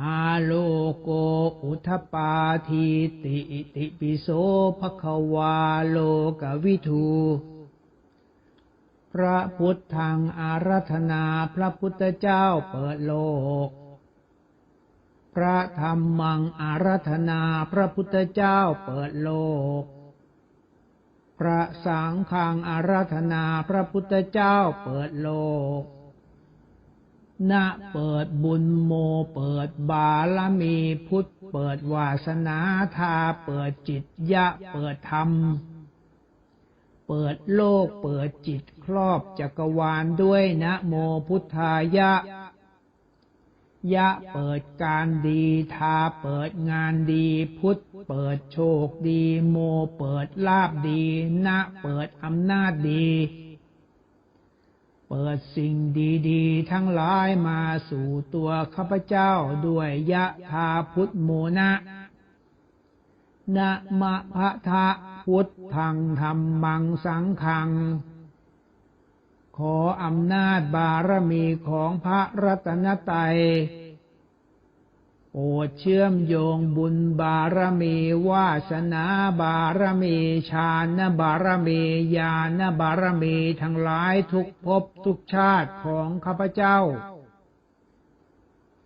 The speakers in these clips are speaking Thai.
อาโลโกอุทปาทีติอิติปิโสภควาโลกวิทูพระพุทธังอารัธนาพระพุทธเจ้าเปิดโลก พระธรรมังอารัธนาพระพุทธเจ้าเปิดโลก พระสังฆังอารัธนาพระพุทธเจ้าเปิดโลก ณเปิดบุญโมเปิดบารมีพุทธ เปิดวาสนาทาเปิดจิตยะ เปิดธรรม เปิดโลกเปิดจิตครอบจักรวาลด้วยนะโมพุทธายะ ยะเปิดการดีทาเปิดงานดีพุทธ เปิดโชคดีโมเปิดลาบดี นะเปิดอำนาจดี เปิดสิ่งดีๆ ทั้งหลายมาสู่ตัวข้าพเจ้าด้วยยะธาพุทธโมนะนะมะพะทะพุทธังธรรมังสังขัง ขออำนาจบารมีของพระรัตนตรัย โอดเชื่อมโยงบุญบารมีวาสนาบารมีฌานบารมีญาณบารมีทั้งหลายทุกภพทุกชาติของข้าพเจ้า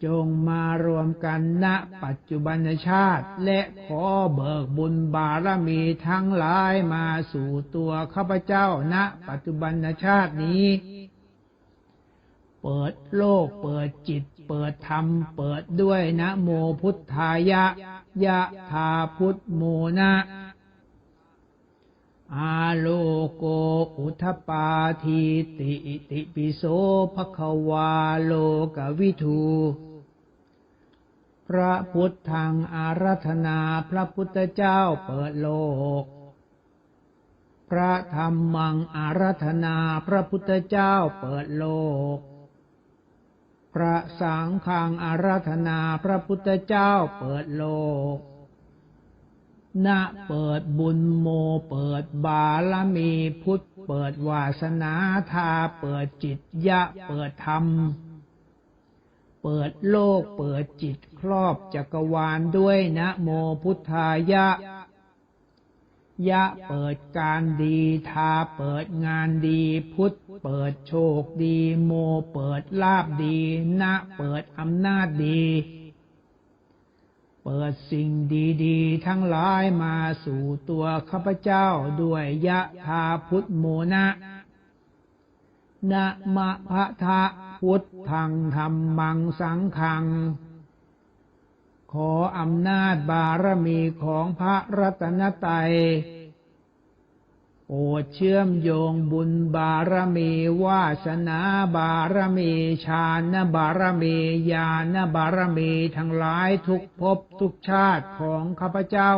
จงมารวมกันณปัจจุบันชาติ และขอเบิกบุญบารมีทั้งหลายมาสู่ตัวข้าพเจ้าณปัจจุบันชาตินี้ เปิดโลก เปิดจิต เปิดธรรม เปิดด้วยนะโมพุทธายะ ยะธาพุทธโมนะอาโลโกอุทปาทีติอิติปิโสภควาโลกวิทูพระพุทธังอารัธนาพระพุทธเจ้าเปิดโลก พระธรรมังอารัธนาพระพุทธเจ้าเปิดโลก พระสังฆังอารัธนาพระพุทธเจ้าเปิดโลกณเปิดบุญโมเปิดบารมีพุทธ เปิดวาสนาทาเปิดจิตยะเปิดธรรม เปิดโลกเปิดจิตครอบจักรวาลด้วยนะโมพุทธายะ ยะเปิดการดีทาเปิดงานดี พุทธเปิดโชคดี โมเปิดลาบดีนะเปิดอำนาจดี เปิดสิ่งดีๆ ทั้งหลายมาสู่ตัวข้าพเจ้าด้วยยะทาพุทธโมนะนะมะพะทะพุทธังธรรมังสังขัง ขออำนาจบารมีของพระรัตนตรัยโอดเชื่อมโยงบุญบารมีวาสนาบารมีฌานบารมีญาณบารมีทั้งหลายทุกภพทุกชาติของข้าพเจ้า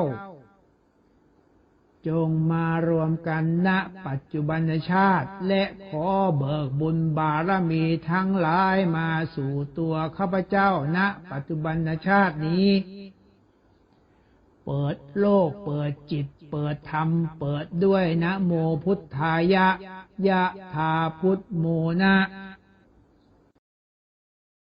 จงมารวมกันณปัจจุบันชาติ และขอเบิกบุญบารมีทั้งหลายมาสู่ตัวข้าพเจ้าณปัจจุบันชาตินี้ เปิดโลกเปิดจิต เปิดธรรม เปิดด้วยนะโมพุทธายะ ยะธาพุทธโมนะ